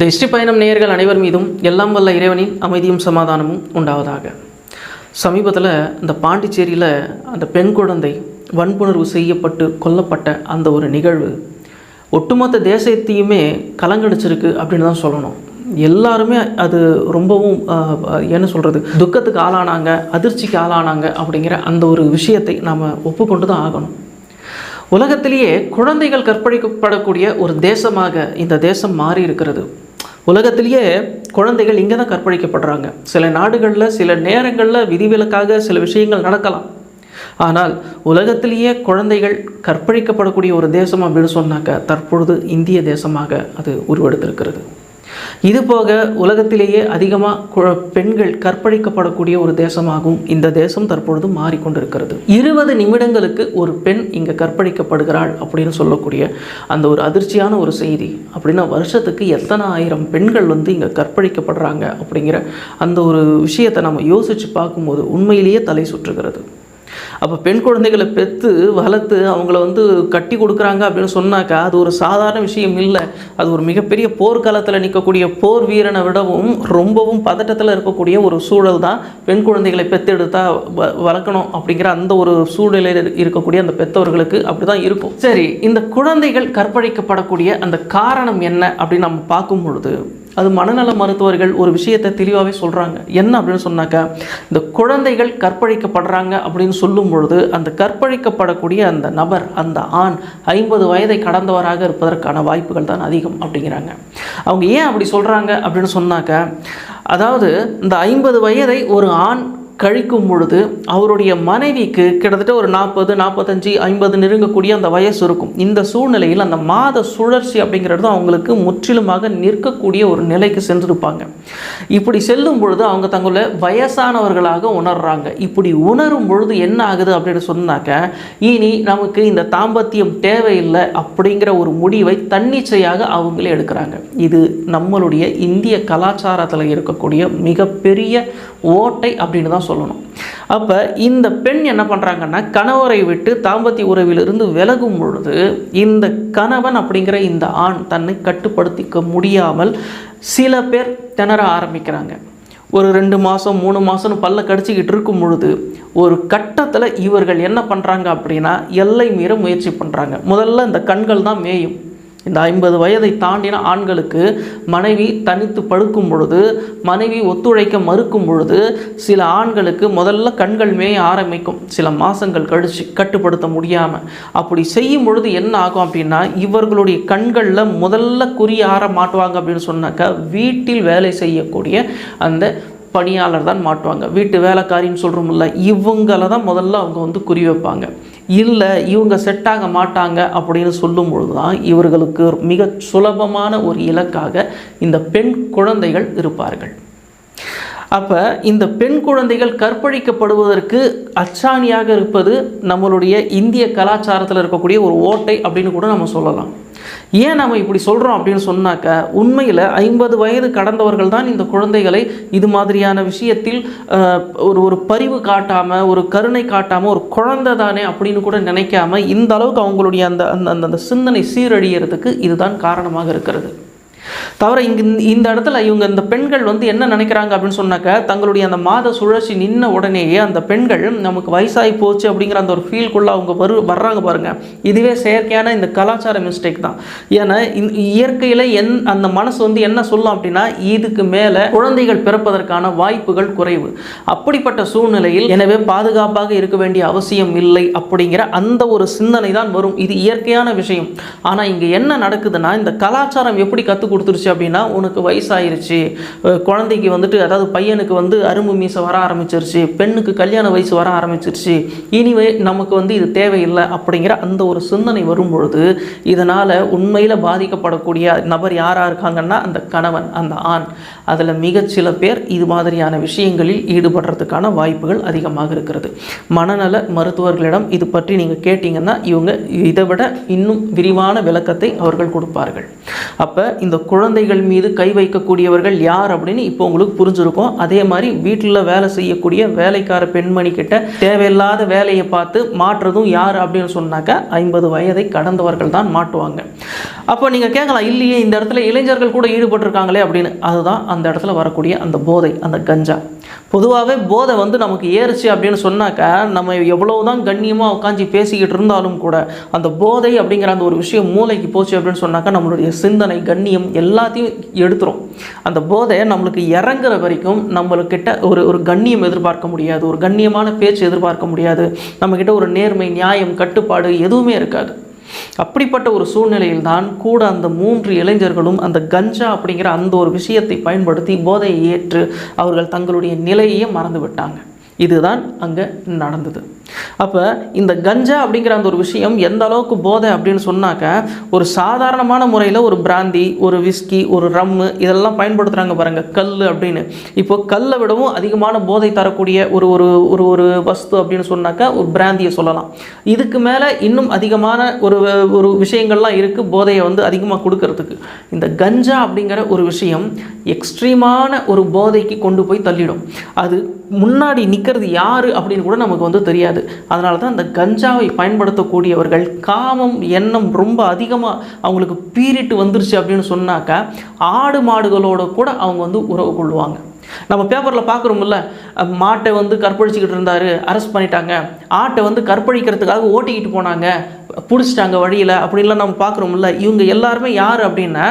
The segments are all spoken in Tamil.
இந்த ஹிஸ்ட்ரி பயணம் நேயர்கள் அனைவர் மீதும் எல்லாம் வல்ல இறைவனின் அமைதியும் சமாதானமும் உண்டாவதாக. சமீபத்தில் இந்த பாண்டிச்சேரியில் அந்த பெண் குழந்தை வன்புணர்வு செய்யப்பட்டு கொல்லப்பட்ட அந்த ஒரு நிகழ்வு ஒட்டுமொத்த தேசத்தையுமே கலங்கடிச்சிருக்கு அப்படின்னு தான் சொல்லணும். எல்லாருமே அது ரொம்பவும் என்ன சொல்கிறது துக்கத்துக்கு ஆளானாங்க அதிர்ச்சிக்கு ஆளானாங்க அப்படிங்கிற அந்த ஒரு விஷயத்தை நாம் ஒப்புக்கொண்டு தான் ஆகணும். உலகத்திலேயே குழந்தைகள் கற்பழிக்கப்படக்கூடிய ஒரு தேசமாக இந்த தேசம் மாறி இருக்கிறது உலகத்திலேயே குழந்தைகள் இங்கே தான் கற்பழிக்கப்படுறாங்க. சில நாடுகளில் சில நேரங்களில் விதிவிலக்காக சில விஷயங்கள் நடக்கலாம். ஆனால் உலகத்திலேயே குழந்தைகள் கற்பழிக்கப்படக்கூடிய ஒரு தேசம் அப்படின்னு சொன்னாக்க தற்பொழுது இந்திய தேசமாக அது உருவெடுத்திருக்கிறது. இதுபோக உலகத்திலேயே அதிகமாக பெண்கள் கற்பழிக்கப்படக்கூடிய ஒரு தேசமாகவும் இந்த தேசம் தற்பொழுது மாறிக்கொண்டிருக்கிறது. இருபது நிமிடங்களுக்கு ஒரு பெண் இங்கே கற்பழிக்கப்படுகிறாள் அப்படின்னு சொல்லக்கூடிய அந்த ஒரு அதிர்ச்சியான ஒரு செய்தி. அப்படின்னா வருஷத்துக்கு எத்தனை ஆயிரம் பெண்கள் வந்து இங்கே கற்பழிக்கப்படுறாங்க அப்படிங்கிற அந்த ஒரு விஷயத்தை நம்ம யோசித்து பார்க்கும்போது உண்மையிலேயே தலை சுற்றுகிறது. அப்போ பெண் குழந்தைகளை பெற்று வளர்த்து அவங்கள வந்து கட்டி கொடுக்குறாங்க அப்படின்னு சொன்னாக்கா அது ஒரு சாதாரண விஷயம் இல்லை. அது ஒரு மிகப்பெரிய போர்க்காலத்தில் நிற்கக்கூடிய போர் வீரனை விடவும் ரொம்பவும் பதட்டத்தில் இருக்கக்கூடிய ஒரு சூழல் தான் பெண் குழந்தைகளை பெற்றெடுத்தா வ வளர்க்கணும் அப்படிங்கிற அந்த ஒரு சூழ்நிலையில் இருக்கக்கூடிய அந்த பெற்றவர்களுக்கு அப்படி தான் இருக்கும். சரி இந்த குழந்தைகள் கற்பழிக்கப்படக்கூடிய அந்த காரணம் என்ன அப்படின்னு நம்ம பார்க்கும் பொழுது அது மனநல மருத்துவர்கள் ஒரு விஷயத்தை தெளிவாகவே சொல்கிறாங்க என்ன அப்படின்னு சொன்னாக்கா இந்த குழந்தைகள் கற்பழிக்கப்படுறாங்க அப்படின்னு சொல்லும் பொழுது அந்த கற்பழிக்கப்படக்கூடிய அந்த நபர் அந்த ஆண் ஐம்பது வயதை கடந்தவராக இருப்பதற்கான வாய்ப்புகள் தான் அதிகம் அப்படிங்கிறாங்க. அவங்க ஏன் அப்படி சொல்கிறாங்க அப்படின்னு சொன்னாக்க அதாவது இந்த ஐம்பது வயதை ஒரு ஆண் கழிக்கும் பொழுது அவருடைய மனைவிக்கு கிட்டத்தட்ட ஒரு நாற்பது நாற்பத்தஞ்சு ஐம்பது நெருங்கக்கூடிய அந்த வயசு இருக்கும். இந்த சூழ்நிலையில் அந்த மாத சுழற்சி அப்படிங்கிறது அவங்களுக்கு முற்றிலுமாக நிற்கக்கூடிய ஒரு நிலைக்கு சென்றிருப்பாங்க. இப்படி செல்லும் பொழுது அவங்க தங்களை வயசானவர்களாக உணர்றாங்க. இப்படி உணரும் பொழுது என்ன ஆகுது அப்படின்னு சொன்னாக்க இனி நமக்கு இந்த தாம்பத்தியம் தேவையில்லை அப்படிங்கிற ஒரு முடிவை தன்னிச்சையாக அவங்களே எடுக்கிறாங்க. இது நம்மளுடைய இந்திய கலாச்சாரத்தில் இருக்கக்கூடிய மிகப்பெரிய ஓட்டை அப்படின்னு தான் சொல்லணும். அப்போ இந்த பெண் என்ன பண்ணுறாங்கன்னா கணவரை விட்டு தாம்பத்திய உறவிலிருந்து விலகும் பொழுது இந்த கணவன் அப்படிங்கிற இந்த ஆண் தன்னை கட்டுப்படுத்திக்க முடியாமல் சில பேர் திணற ஆரம்பிக்கிறாங்க. ஒரு ரெண்டு மாதம் மூணு மாதம்னு பல்ல கடிச்சிக்கிட்டு இருக்கும் பொழுது ஒரு கட்டத்தில் இவர்கள் என்ன பண்ணுறாங்க அப்படின்னா எல்லை மீற முயற்சி பண்ணுறாங்க முதல்ல இந்த கண்கள் தான் மேயும். இந்த ஐம்பது வயதை தாண்டின ஆண்களுக்கு மனைவி தனித்து படுக்கும் பொழுது மனைவி ஒத்துழைக்க மறுக்கும் பொழுது சில ஆண்களுக்கு முதல்ல கண்கள் மேய ஆரம்பிக்கும். சில மாதங்கள் கழிச்சு கட்டுப்படுத்த முடியாமல் அப்படி செய்யும் பொழுது என்ன ஆகும் அப்படின்னா இவர்களுடைய கண்களில் முதல்ல குறி ஆற மாட்டுவாங்க அப்படின்னு சொன்னாக்கா வீட்டில் வேலை செய்யக்கூடிய அந்த பணியாளர் தான் மாட்டுவாங்க. வீட்டு வேலைக்காரின்னு சொல்கிறோம்ல இவங்கள தான் முதல்ல அவங்க வந்து குறி வைப்பாங்க. இல்லை இவங்க செட்டாக மாட்டாங்க அப்படின்னு சொல்லும் பொழுது தான் இவர்களுக்கு மிக சுலபமான ஒரு இலக்காக இந்த பெண் குழந்தைகள் இருப்பார்கள். அப்போ இந்த பெண் குழந்தைகள் கற்பழிக்கப்படுவதற்கு அச்சாணியாக இருப்பது நம்மளுடைய இந்திய கலாச்சாரத்தில் இருக்கக்கூடிய ஒரு ஓட்டை அப்படின்னு கூட நம்ம சொல்லலாம். ஏன் நம்ம இப்படி சொல்கிறோம் அப்படின்னு சொன்னாக்க உண்மையில் ஐம்பது வயது கடந்தவர்கள் தான் இந்த குழந்தைகளை இது மாதிரியான விஷயத்தில் அஹ், ஒரு ஒரு பரிவு காட்டாமல் ஒரு கருணை காட்டாமல் ஒரு குழந்தை தானே அப்படின்னு கூட நினைக்காம இந்த அளவுக்கு அவங்களுடைய அந்த அந்த அந்த- அந்த சிந்தனை சீரழியறதுக்கு இதுதான் காரணமாக இருக்கிறது. தவிர இங்க இந்த- இடத்துல இவங்க இந்த பெண்கள் வந்து என்ன நினைக்கிறாங்க அப்படின்னு சொன்னாக்க தங்களுடைய அந்த மாத சுழற்சி நின்ன உடனேயே அந்த பெண்கள் நமக்கு வயசாகி போச்சு அப்படிங்கிற அந்த ஒரு ஃபீல்குள்ளே அவங்க வரு வர்றாங்க பாருங்கள் இதுவே செயற்கையான இந்த கலாச்சார மிஸ்டேக் தான். ஏன்னா இயற்கையில் என் அந்த மனசு வந்து என்ன சொல்லும் அப்படின்னா இதுக்கு மேலே குழந்தைகள் பிறப்பதற்கான வாய்ப்புகள் குறைவு. அப்படிப்பட்ட சூழ்நிலையில் எனவே பாதுகாப்பாக இருக்க வேண்டிய அவசியம் இல்லை அப்படிங்கிற அந்த ஒரு சிந்தனை தான் வரும். இது இயற்கையான விஷயம். ஆனால் இங்கே என்ன நடக்குதுன்னா இந்த கலாச்சாரம் எப்படி கற்றுக் கொடுத்துருச்சு அப்படின்னா உனக்கு வயசாயிருச்சு. குழந்தைக்கு வந்துட்டு அதாவது பையனுக்கு வந்து அரும்பு மீசை வர ஆரம்பிச்சிருச்சு. பெண்ணுக்கு கல்யாண வயசு வர ஆரம்பிச்சிருச்சு. இனிவே நமக்கு வந்து இது தேவையில்லை அப்படிங்கிற அந்த ஒரு சிந்தனை வரும் பொழுது இதனால் உண்மையில் பாதிக்கப்படக்கூடிய நபர் யாராக இருக்காங்கன்னா அந்த கணவன் அந்த ஆண். அதில் மிகச்சில பேர் இது மாதிரியான விஷயங்களில் ஈடுபடுறதுக்கான வாய்ப்புகள் அதிகமாக இருக்கிறது. மனநல மருத்துவர்களிடம் இது பற்றி நீங்கள் கேட்டிங்கன்னா இவங்க இதை விட இன்னும் விரிவான விளக்கத்தை அவர்கள் கொடுப்பார்கள். அப்போ இந்த குழந்தைகள் மீது கை வைக்கக்கூடியவர்கள் யார் அப்படின்னு இப்போ உங்களுக்கு புரிஞ்சிருக்கும். அதே மாதிரி வீட்டில் வேலை செய்யக்கூடிய வேலைக்கார பெண்மணி கிட்ட தேவையில்லாத வேலையை பார்த்து மாற்றுறதும் யார் அப்படின்னு சொன்னாக்கா ஐம்பது வயதை கடந்தவர்கள் தான் மாட்டுவாங்க. அப்போ நீங்கள் கேட்கலாம் இல்லையே இந்த இடத்துல இளைஞர்கள் கூட ஈடுபட்டிருக்காங்களே அப்படின்னு. அதுதான் அந்த இடத்துல வரக்கூடிய அந்த போதை அந்த கஞ்சா. பொதுவாகவே போதை வந்து நமக்கு ஏறுச்சு அப்படின்னு சொன்னாக்கா நம்ம எவ்வளோ தான் கண்ணியமாக உட்காந்து பேசிக்கிட்டு இருந்தாலும் கூட அந்த போதை அப்படிங்கிற அந்த ஒரு விஷயம் மூளைக்கு போச்சு அப்படின்னு சொன்னாக்கா நம்மளுடைய சிந்தனை கண்ணியம் எல்லாத்தையும் எடுத்துரும். அந்த போதை நம்மளுக்கு இறங்குற வரைக்கும் நம்மளுக்கிட்ட ஒரு ஒரு கண்ணியம் எதிர்பார்க்க முடியாது. ஒரு கண்ணியமான பேச்சு எதிர்பார்க்க முடியாது. நம்மக்கிட்ட ஒரு நேர்மை நியாயம் கட்டுப்பாடு எதுவுமே இருக்காது. அப்படிப்பட்ட ஒரு சூழ்நிலையில் தான் கூட அந்த மூன்று இளைஞர்களும் அந்த கஞ்சா அப்படிங்கிற அந்த ஒரு விஷயத்தை பயன்படுத்தி போதையை ஏற்று அவர்கள் தங்களுடைய நிலையே மறந்து விட்டாங்க இதுதான் அங்கே நடந்தது. அப்போ இந்த கஞ்சா அப்படிங்கிற அந்த ஒரு விஷயம் எந்த அளவுக்கு போதை அப்படின்னு சொன்னாக்க ஒரு சாதாரணமான முறையில் ஒரு பிராந்தி ஒரு விஸ்கி ஒரு ரம்மு இதெல்லாம் பயன்படுத்துகிறாங்க பாருங்கள் கல் அப்படின்னு. இப்போ கல்லை விடவும் அதிகமான போதை தரக்கூடிய ஒரு ஒரு ஒரு ஒரு வஸ்து அப்படின்னு சொன்னாக்கா ஒரு பிராந்தியை சொல்லலாம். இதுக்கு மேலே இன்னும் அதிகமான ஒரு ஒரு விஷயங்கள்லாம் இருக்குது போதையை வந்து அதிகமாக கொடுக்கறதுக்கு. இந்த கஞ்சா அப்படிங்கிற ஒரு விஷயம் எக்ஸ்ட்ரீமான ஒரு போதைக்கு கொண்டு போய் தள்ளிடும். அது முன்னாடி நிற்கிறது யார் அப்படின்னு கூட நமக்கு வந்து தெரியாது. அதனால தான் அந்த கஞ்சாவை பயன்படுத்தக்கூடியவர்கள் காமம் எண்ணம் ரொம்ப அதிகமாக அவங்களுக்கு பீரிட்டு வந்துருச்சு அப்படின்னு சொன்னாக்கா ஆடு மாடுகளோட கூட அவங்க வந்து உறவு கொள்வாங்க நம்ம பேப்பரில் பார்க்குறோம்ல மாட்டை வந்து கற்பழிச்சிக்கிட்டு இருந்தார் அரெஸ்ட் பண்ணிட்டாங்க. ஆட்டை வந்து கற்பழிக்கிறதுக்காக ஓட்டிக்கிட்டு போனாங்க பிடிச்சிட்டாங்க வழியில் அப்படின்லாம் நம்ம பார்க்குறோம்ல இவங்க எல்லாருமே யார் அப்படின்னா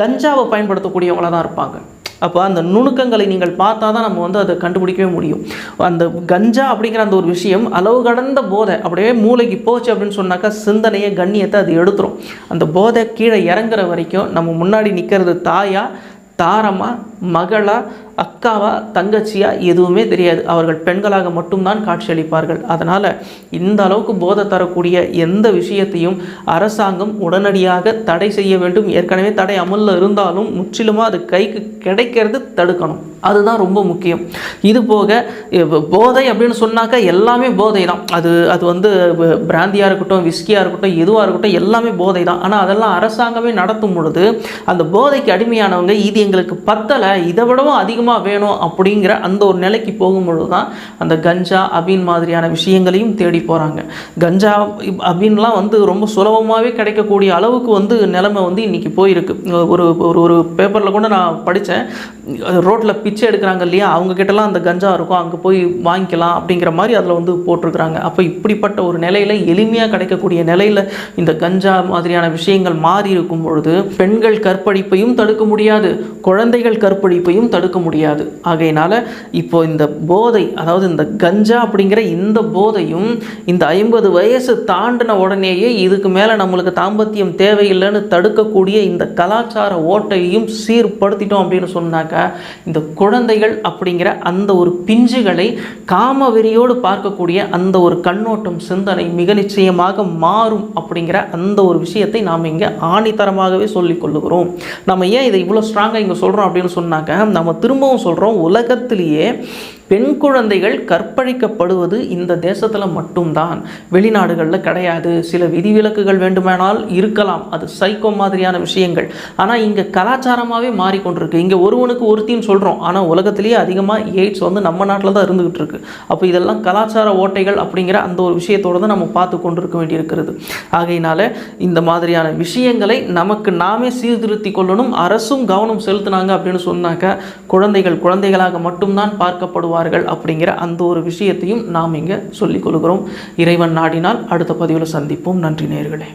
கஞ்சாவை பயன்படுத்தக்கூடியவங்களாக தான் இருப்பாங்க. அப்போ அந்த நுணுக்கங்களை நீங்கள் பார்த்தா தான் நம்ம வந்து அதை கண்டுபிடிக்கவே முடியும். அந்த கஞ்சா அப்படிங்கிற அந்த ஒரு விஷயம் அளவு கடந்த போதை அப்படியே மூளைக்கு போச்சு அப்படின்னு சொன்னாக்கா சிந்தனையை கண்ணியத்தை அது எடுத்துரும். அந்த போதை கீழே இறங்குற வரைக்கும் நம்ம முன்னாடி நிற்கிறது தாயா தாரமாக மகளா அக்காவா தங்கச்சியா எதுவுமே தெரியாது. அவர்கள் பெண்களாக மட்டும்தான் காட்சியளிப்பார்கள். அதனால் இந்த அளவுக்கு போதை தரக்கூடிய எந்த விஷயத்தையும் அரசாங்கம் உடனடியாக தடை செய்ய வேண்டும். ஏற்கனவே தடை அமலில் இருந்தாலும் முற்றிலுமாக அது கைக்கு கிடைக்கிறது தடுக்கணும். அதுதான் ரொம்ப முக்கியம். இது போக போதை அப்படின்னு சொன்னாக்கா எல்லாமே போதை தான். அது அது வந்து பிராந்தியாக இருக்கட்டும் விஸ்கியாக இருக்கட்டும் எதுவாக இருக்கட்டும் எல்லாமே போதை தான். ஆனால் அதெல்லாம் அரசாங்கமே நடத்தும் பொழுது அந்த போதைக்கு அடிமையானவங்க இது எங்களுக்கு பத்தலை. இதை விடவும் அதிகமாக வேணும் அப்படிங்கிற அந்த ஒரு நிலைக்கு போகும்பொழுது தான் அந்த கஞ்சா அபீன் மாதிரியான விஷயங்களையும் தேடி போகிறாங்க கஞ்சா அபின்லாம் அபீன்லாம் வந்து ரொம்ப சுலபமாகவே கிடைக்கக்கூடிய அளவுக்கு வந்து நிலைமை வந்து இன்றைக்கி போயிருக்கு. ஒரு ஒரு ஒரு பேப்பரில் கூட நான் படித்தேன் ரோட்டில் பிச்சை எடுக்கிறாங்க இல்லையா? அவங்கக்கிட்டலாம் அந்த கஞ்சா இருக்கும். அங்கே போய் வாங்கிக்கலாம் அப்படிங்கிற மாதிரி அதில் வந்து போட்டிருக்கிறாங்க. அப்போ இப்படிப்பட்ட ஒரு நிலையில் எளிமையாக கிடைக்கக்கூடிய நிலையில் இந்த கஞ்சா மாதிரியான விஷயங்கள் மாறி இருக்கும் பொழுது பெண்கள் கற்பழிப்பையும் தடுக்க முடியாது. குழந்தைகள் கற்பழிப்பையும் தடுக்க முடியாது. ஆகையினால இப்போ இந்த போதை அதாவது இந்த கஞ்சா அப்படிங்கிற இந்த போதையும் இந்த ஐம்பது வயசு தாண்டின உடனேயே இதுக்கு மேலே நம்மளுக்கு தாம்பத்தியம் தேவையில்லைன்னு தடுக்கக்கூடிய இந்த கலாச்சார ஓட்டையும் சீர்படுத்திட்டோம் அப்படின்னு சொன்னாக்கா இந்த குழந்தைகள் அப்படிங்கிற அந்த ஒரு பிஞ்சுகளை காமவெறியோடு பார்க்கக்கூடிய அந்த ஒரு கண்ணோட்டம் சிந்தனை மிக நிச்சயமாக மாறும் அப்படிங்கிற அந்த ஒரு விஷயத்தை நாம் இங்கே ஆணித்தரமாகவே சொல்லிக் கொள்ளுகிறோம். நம்ம ஏன் இதை இவ்வளோ ஸ்ட்ராங்காக இங்கே சொல்கிறோம் அப்படின்னு சொன்னால் சொன்னாக்க நம்ம திரும்பவும் சொல்கிறோம் உலகத்திலேயே பெண் குழந்தைகள் கற்பழிக்கப்படுவது இந்த தேசத்தில் மட்டும்தான். வெளிநாடுகளில் கிடையாது. சில விதிவிலக்குகள் வேண்டுமானால் இருக்கலாம். அது சைக்கோ மாதிரியான விஷயங்கள். ஆனால் இங்கே கலாச்சாரமாகவே மாறிக்கொண்டிருக்கு. இங்கே ஒருவனுக்கு ஒருத்தின்னு சொல்கிறோம் ஆனால் உலகத்திலேயே அதிகமாக எய்ட்ஸ் வந்து நம்ம நாட்டில் தான் இருந்துகிட்டு இருக்கு அப்போ இதெல்லாம் கலாச்சார ஓட்டைகள் அப்படிங்கிற அந்த ஒரு விஷயத்தோடு தான் நம்ம பார்த்து கொண்டிருக்க வேண்டியிருக்கிறது. ஆகையினால இந்த மாதிரியான விஷயங்களை நமக்கு நாமே சீர்திருத்தி கொள்ளணும். அரசும் கவனம் செலுத்தினாங்க அப்படின்னு சொன்னாக்க குழந்தைகள் குழந்தைகளாக மட்டும்தான் பார்க்கப்படுவார்கள் அப்படிங்கிற அந்த ஒரு விஷயத்தையும் நாம் இங்கே சொல்லிக் கொள்கிறோம். இறைவன் நாடினால் அடுத்த பதிவில் சந்திப்போம். நன்றி நேர்களே